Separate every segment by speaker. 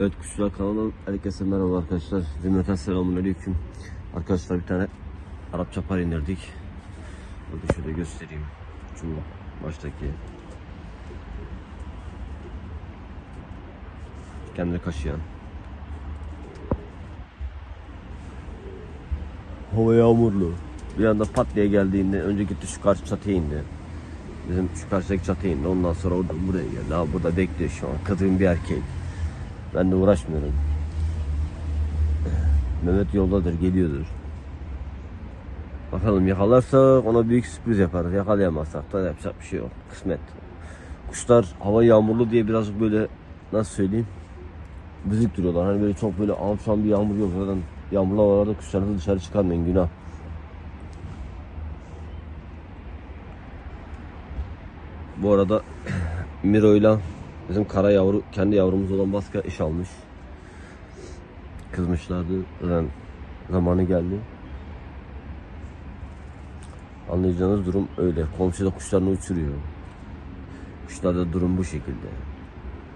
Speaker 1: Evet Kuşlar kanalından herkese merhaba arkadaşlar. Cümleten selamun aleyküm. Arkadaşlar bir tane Arapça par indirdik. Burada şöyle göstereyim. Şu baştaki. Kendini kaşıyan. Hava yağmurlu. Bir anda pat diye geldiğinde önce gitti şu karşı çatıya indi. Bizim şu karşıdaki çatıya indi. Ondan sonra oradan buraya geldi. Abi burada bekliyor şu an. Kadın bir erkek. Ben de uğraşmıyorum. Mehmet yoldadır, geliyordur. Bakalım yakalarsak ona büyük sürpriz yaparız. Yakalayamazsak da yapacak bir şey yok. Kısmet. Kuşlar hava yağmurlu diye birazcık böyle nasıl söyleyeyim? Büzük duruyorlar. Hani böyle çok böyle alçan bir yağmur yok. Zaten yağmurlu havalarda kuşlarınızı dışarı çıkarmayın günah. Bu arada Miro'yla bizim kara yavru kendi yavrumuz olan Baska iş almış. Kızmışlardı. Zaten zamanı geldi. Anlayacağınız durum öyle. Komşu da kuşlarını uçuruyor. Kuşlarda durum bu şekilde.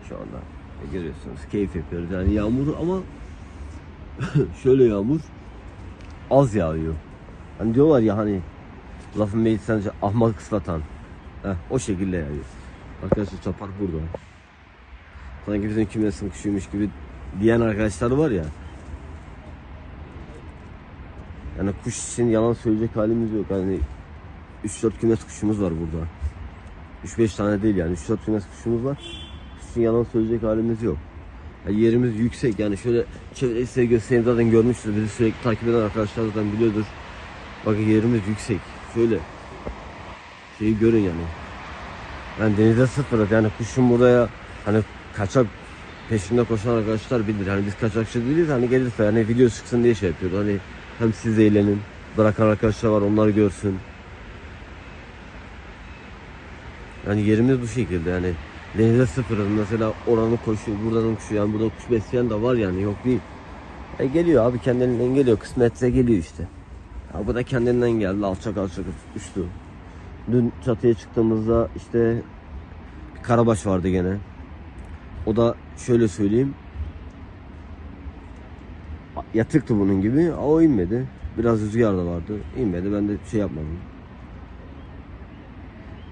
Speaker 1: Şu anda. E görüyorsunuz keyif yapıyoruz. Yani yağmur ama şöyle yağmur az yağıyor. Hani diyorlar ya hani lafın sence ahmak ıslatan. Heh, o şekilde yağıyor. Arkadaşlar çapar burada. Sanki bizim kümesin kuşuymuş gibi diyen arkadaşlar var ya. Yani kuş için yalan söyleyecek halimiz yok. Yani 3-4 kümes kuşumuz var burada. 3-5 tane değil yani 3-4 kümes kuşumuz var. Kuş için yalan söyleyecek halimiz yok. Yani yerimiz yüksek yani şöyle çevreyi size göstereyim zaten görmüşsünüz. Bizi sürekli takip eden arkadaşlar zaten biliyordur. Bakın yerimiz yüksek. Şöyle şeyi görün yani. Ben denize sıfırız yani kuşun buraya hani kaçak peşinde koşan arkadaşlar bilir. Hani biz kaçakçı değiliz hani gelirse hani video çıksın diye şey yapıyoruz. Hani hem siz eğlenin. Bırakan arkadaşlar var onlar görsün. Yani yerimiz bu şekilde yani. Denize sıfırız. Mesela oranın koşu, buranın kuşu yani burada kuş besleyen de var yani yok değil. E geliyor abi kendinden geliyor. Kısmetse geliyor işte. Ya bu da kendinden geldi. Alçak alçak uçtu. Dün çatıya çıktığımızda işte bir karabaş vardı gene. O da şöyle söyleyeyim. Yatıktı bunun gibi. O inmedi. Biraz rüzgar da vardı. İnmedi. Ben de şey yapmadım.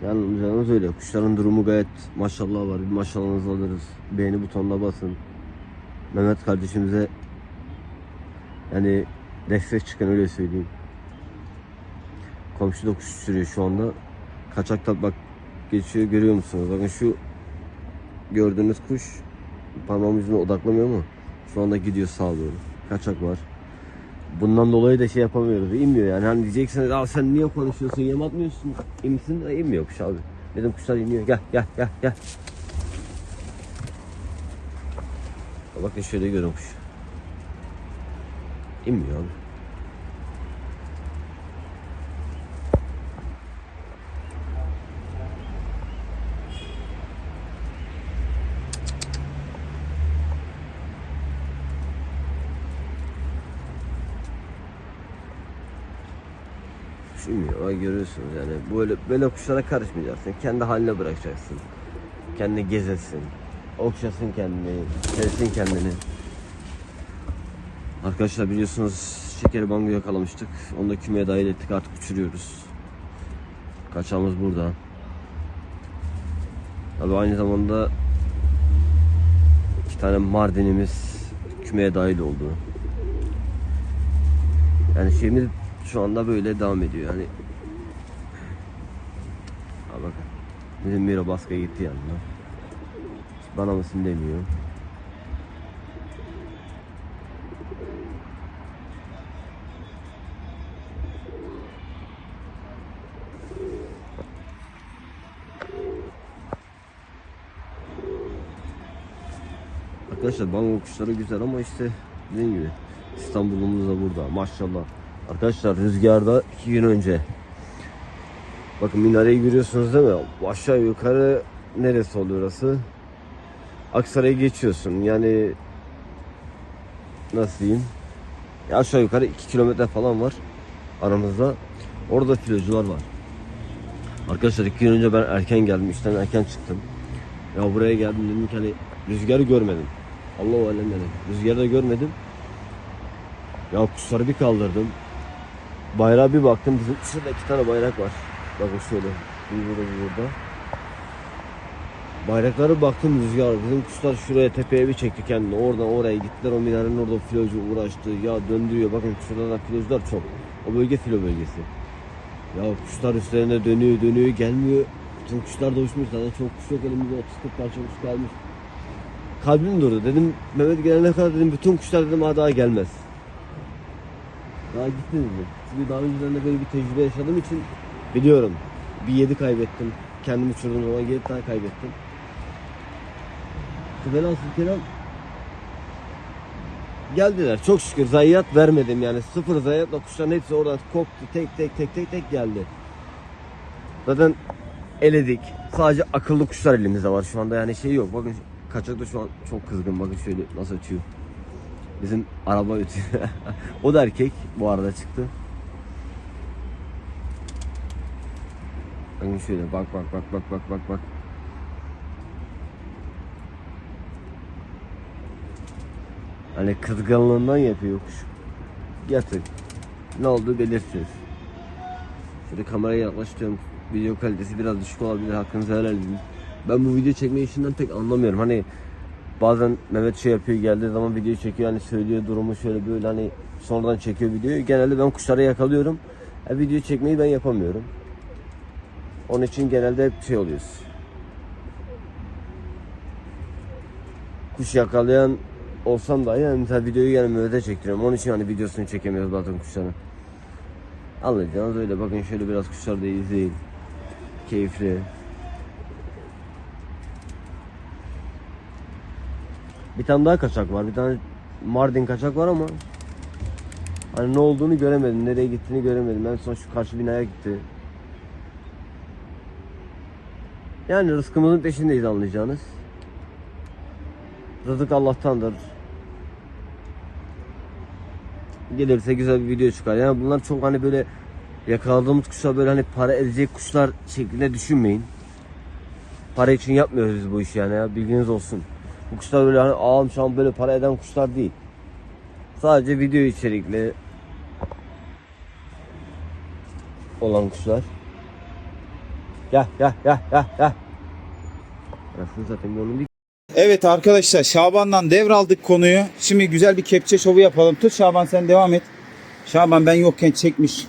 Speaker 1: Yani canımız öyle. Kuşların durumu gayet maşallah var. Bir maşallahınızı alırız. Beğeni butonuna basın. Mehmet kardeşimize yani destek çıkan öyle söyleyeyim. Komşu da kuş sürüyor şu anda. Kaçakta bak geçiyor görüyor musunuz? Bakın şu gördüğünüz kuş parmağım yüzüne odaklamıyor mu? Şu anda gidiyor sağa doğru. Kaçak var. Bundan dolayı da şey yapamıyoruz. İnmiyor yani. Hani diyeceksiniz Aa, sen niye konuşuyorsun? Yem atmıyorsun. İmsin de inmiyor kuş abi. Dedim kuşlar iniyor. Gel gel gel gel. Bakın şöyle görün kuş. İnmiyor abi. Ay görüyorsunuz yani böyle böyle kuşlara karışmayacaksın. Kendi haline bırakacaksın. Kendi gezesin. Okşasın kendini. Sevsin kendini. Arkadaşlar biliyorsunuz şekeri bango yakalamıştık. Onu da kümeye dahil ettik artık uçuruyoruz. Kaçağımız burada. Tabi aynı zamanda iki tane Mardinimiz kümeye dahil oldu. Yani şeyimiz şu anda böyle devam ediyor yani. Ha bakın. Bizim Miro baskıya gitti yanına. Bana mısın demiyor. Arkadaşlar bango kuşları güzel ama işte dediğim gibi İstanbul'umuz da burada maşallah. Arkadaşlar rüzgarda iki gün önce Bakın minareyi görüyorsunuz değil mi? Aşağı yukarı neresi oluyor orası? Aksaray'ı geçiyorsun yani nasıl diyeyim? Ya aşağı yukarı 2 kilometre falan var aramızda. Orada filocular var. Arkadaşlar iki gün önce ben erken geldim. işten erken çıktım. Ya buraya geldim dedim ki hani rüzgarı görmedim. Allahu alem yani. Rüzgarda görmedim. Ya kuşları bir kaldırdım. Bayrağa bir baktım. Bizim şurada iki tane bayrak var. Bakın şöyle. Bir burada bir burada. Bayraklara baktım rüzgar. Bizim kuşlar şuraya tepeye bir çekti kendini. Oradan oraya gittiler. O minarenin orada filocu uğraştı. Ya döndürüyor. Bakın şurada da filocular çok. O bölge filo bölgesi. Ya kuşlar üstlerine dönüyor dönüyor gelmiyor. Bütün kuşlar da uçmuş. Zaten çok kuş yok elimizde 30-40 parça kuş kalmış. Kalbim durdu. Dedim Mehmet gelene kadar dedim bütün kuşlar dedim ha daha gelmez. Daha gitti dedim. Çünkü daha önceden de böyle bir tecrübe yaşadığım için biliyorum. Bir yedi kaybettim. Kendimi uçurduğum zaman yedi tane kaybettim. Velhasıl kelam geldiler. Çok şükür zayiat vermedim yani. Sıfır zayiatla kuşların hepsi oradan koptu. Tek tek tek tek tek geldi. Zaten eledik. Sadece akıllı kuşlar elimizde var şu anda yani şey yok. Bakın kaçak da şu an çok kızgın. Bakın şöyle nasıl ötüyor. Bizim araba ötüyor. o da erkek bu arada çıktı. Bakın şöyle bak bak bak bak bak bak bak. Hani kızgınlığından yapıyor kuş. Yatın. Ne oldu belirsiz. Şöyle kameraya yaklaştırıyorum. Video kalitesi biraz düşük olabilir. Hakkınızı helal edin. Ben bu video çekme işinden pek anlamıyorum. Hani bazen Mehmet şey yapıyor geldiği zaman video çekiyor hani söylüyor durumu şöyle böyle hani sonradan çekiyor videoyu. Genelde ben kuşları yakalıyorum. E, video çekmeyi ben yapamıyorum. Onun için genelde hep şey oluyoruz. Kuş yakalayan olsam dahi yani mesela videoyu yani Mehmet'e çektiriyorum. Onun için hani videosunu çekemiyoruz zaten kuşların. Anlayacağınız öyle. Bakın şöyle biraz kuşlar da izleyin. Keyifli. Bir tane daha kaçak var. Bir tane Mardin kaçak var ama hani ne olduğunu göremedim. Nereye gittiğini göremedim. En son şu karşı binaya gitti. Yani rızkımızın peşindeyiz anlayacağınız. Rızık Allah'tandır. Gelirse güzel bir video çıkar. Yani bunlar çok hani böyle yakaladığımız kuşlar böyle hani para edecek kuşlar şeklinde düşünmeyin. Para için yapmıyoruz biz bu işi yani ya bilginiz olsun. Bu kuşlar böyle hani ağam şu an böyle para eden kuşlar değil. Sadece video içerikli olan kuşlar. Gel gel gel gel gel. Anasını zaten onun bir
Speaker 2: Evet arkadaşlar Şaban'dan devraldık konuyu. Şimdi güzel bir kepçe şovu yapalım. Tut Şaban sen devam et. Şaban ben yokken çekmiş.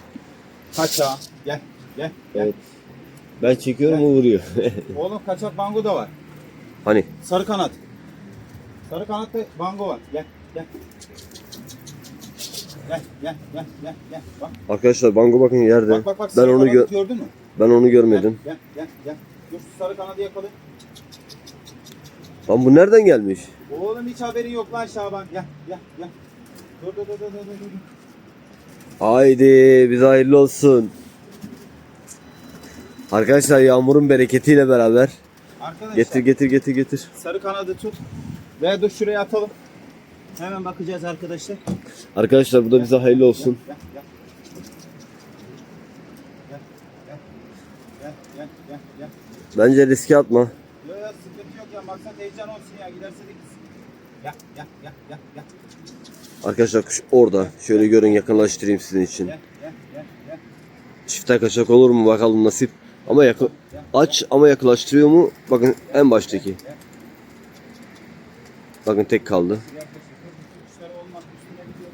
Speaker 2: Kaça. Gel gel. gel.
Speaker 1: Evet. Ben çekiyorum o vuruyor.
Speaker 2: Oğlum kaçak bango da var.
Speaker 1: hani
Speaker 2: Sarı kanat. Sarı kanatta bango var. Gel gel. Gel gel gel gel gel. Bak
Speaker 1: arkadaşlar bango bakın yerde.
Speaker 2: bak bak. bak
Speaker 1: ben
Speaker 2: sarı
Speaker 1: onu
Speaker 2: kanadı
Speaker 1: gö-
Speaker 2: gördün mü?
Speaker 1: Ben onu görmedim.
Speaker 2: Gel gel gel. Dur şu sarı kanadı yakala.
Speaker 1: Lan bu nereden gelmiş?
Speaker 2: Oğlum hiç haberin yok lan Şaban. Gel gel gel. Dur dur dur dur dur. dur.
Speaker 1: Haydi bize hayırlı olsun. Arkadaşlar yağmurun bereketiyle beraber
Speaker 2: Arkadaşlar.
Speaker 1: getir getir getir getir.
Speaker 2: Sarı kanadı tut. Ve dur şuraya atalım. Hemen bakacağız arkadaşlar.
Speaker 1: Arkadaşlar bu da bize hayırlı olsun.
Speaker 2: Gel gel. Gel gel. Gel gel gel gel.
Speaker 1: Bence riske atma.
Speaker 2: Yok yok sıkıntı yok ya. Maksat heyecan olsun ya. Giderse de gitsin. Gel gel gel gel gel.
Speaker 1: Arkadaşlar kuş orada. Şöyle görün yakınlaştırayım sizin için.
Speaker 2: Gel gel gel gel.
Speaker 1: Çifte kaçak olur mu bakalım nasip. Ama yakın aç ama yakınlaştırıyor mu? Bakın en baştaki. Bakın tek kaldı.
Speaker 2: Yaklaşık. Kuşları olmak üstüne gidiyor.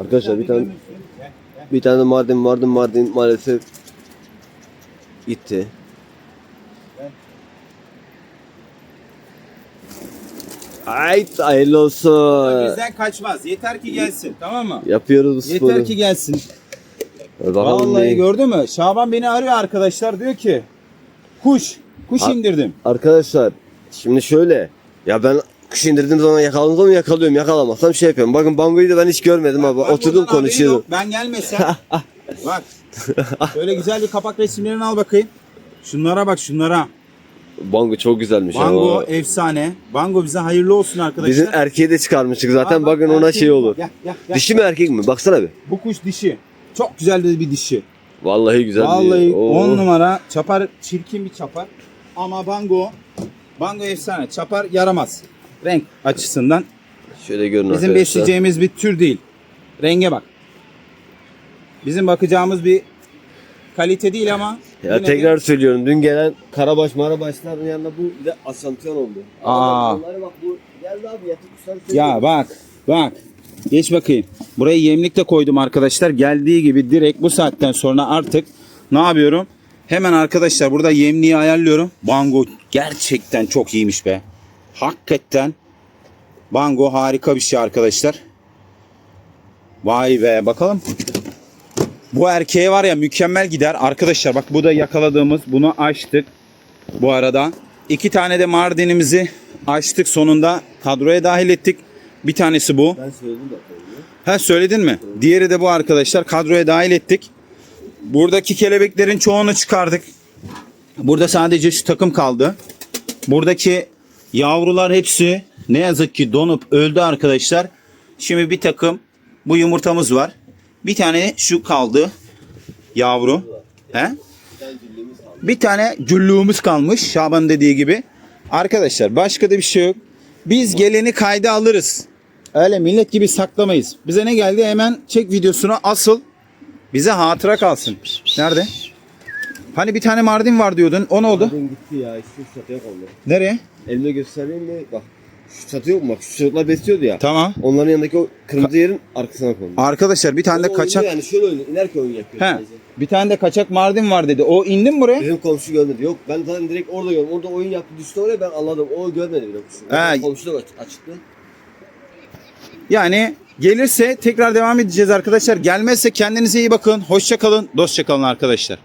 Speaker 1: Arkadaşlar bir tane bir tane Mardin Mardin Mardin maalesef gitti. Ay hayırlı olsun.
Speaker 2: Bizden kaçmaz. Yeter ki gelsin. Tamam mı?
Speaker 1: Yapıyoruz bu sporu.
Speaker 2: Yeter ki gelsin.
Speaker 1: Bakalım
Speaker 2: Vallahi
Speaker 1: neyi-
Speaker 2: gördün mü? Şaban beni arıyor arkadaşlar diyor ki kuş kuş indirdim.
Speaker 1: Arkadaşlar şimdi şöyle ya ben kuş indirdiğim zaman yakaladığım zaman yakalıyorum yakalamazsam şey yapıyorum. Bakın bangoyu da ben hiç görmedim abi.
Speaker 2: Bak,
Speaker 1: Oturdum
Speaker 2: haberi
Speaker 1: konuşuyordum.
Speaker 2: yok. Ben gelmesem. bak. Şöyle güzel bir kapak resimlerini al bakayım. Şunlara bak şunlara.
Speaker 1: Bango çok güzelmiş
Speaker 2: Bango
Speaker 1: ama.
Speaker 2: efsane. Bango bize hayırlı olsun arkadaşlar.
Speaker 1: Bizim erkeği de çıkarmıştık zaten.
Speaker 2: Bak, bak,
Speaker 1: Bakın ona şey olur.
Speaker 2: Gel, gel, gel.
Speaker 1: Dişi mi erkek mi? Baksana bir.
Speaker 2: Bu kuş dişi. Çok güzel de bir dişi.
Speaker 1: Vallahi güzel
Speaker 2: Vallahi.
Speaker 1: Oo.
Speaker 2: 10 numara. Çapar çirkin bir çapar. Ama Bango Bango efsane. Çapar yaramaz. Renk açısından
Speaker 1: Şöyle görün
Speaker 2: bizim
Speaker 1: arkadaşlar.
Speaker 2: besleyeceğimiz bir tür değil. Renge bak. Bizim bakacağımız bir kalite değil ama
Speaker 1: Ya
Speaker 2: yine de-
Speaker 1: tekrar söylüyorum. Dün gelen Karabaş Marabaşların yanında bu bir de asantiyon oldu.
Speaker 2: Aa.
Speaker 1: Bak bu geldi abi kuşları
Speaker 2: Ya bak bak. Geç bakayım. Buraya yemlik de koydum arkadaşlar. Geldiği gibi direkt bu saatten sonra artık ne yapıyorum? Hemen arkadaşlar burada yemliği ayarlıyorum. Bango gerçekten çok iyiymiş be. Hakikaten Bango harika bir şey arkadaşlar. Vay be bakalım. Bu erkeğe var ya mükemmel gider. Arkadaşlar bak bu da yakaladığımız. Bunu açtık. Bu arada iki tane de Mardin'imizi açtık sonunda kadroya dahil ettik. Bir tanesi bu.
Speaker 1: Ben söyledim de.
Speaker 2: Ha söyledin mi? Diğeri de bu arkadaşlar. Kadroya dahil ettik. Buradaki kelebeklerin çoğunu çıkardık. Burada sadece şu takım kaldı. Buradaki yavrular hepsi ne yazık ki donup öldü arkadaşlar. Şimdi bir takım bu yumurtamız var. Bir tane şu kaldı. Yavru. He? Bir tane güllüğümüz kalmış Şaban dediği gibi. Arkadaşlar başka da bir şey yok. Biz geleni kayda alırız. Öyle millet gibi saklamayız. Bize ne geldi hemen çek videosunu asıl. Bize hatıra kalsın. Nerede? Hani bir tane Mardin var diyordun. O ne oldu?
Speaker 1: Dün gitti ya. İşte şu çatıya kondu.
Speaker 2: Nereye?
Speaker 1: Elimde göstereyim mi? Bak. Şu çatı yok mu? Bak şu çocuklar besliyordu ya.
Speaker 2: Tamam.
Speaker 1: Onların yanındaki o kırmızı yerin arkasına kondu.
Speaker 2: Arkadaşlar bir tane de
Speaker 1: oynuyor
Speaker 2: kaçak.
Speaker 1: Yani şöyle oynuyor. İnerken oyun yapıyor.
Speaker 2: He.
Speaker 1: sadece.
Speaker 2: Bir tane de kaçak Mardin var dedi. O indi mi buraya?
Speaker 1: Bizim komşu görmedi. Yok ben zaten direkt orada gördüm. Orada oyun yaptı düştü oraya ben anladım. O görmedi bile kuşu.
Speaker 2: He.
Speaker 1: Komşu da aç- açıktı.
Speaker 2: Yani gelirse tekrar devam edeceğiz arkadaşlar. Gelmezse kendinize iyi bakın. Hoşça kalın. Dostça kalın arkadaşlar.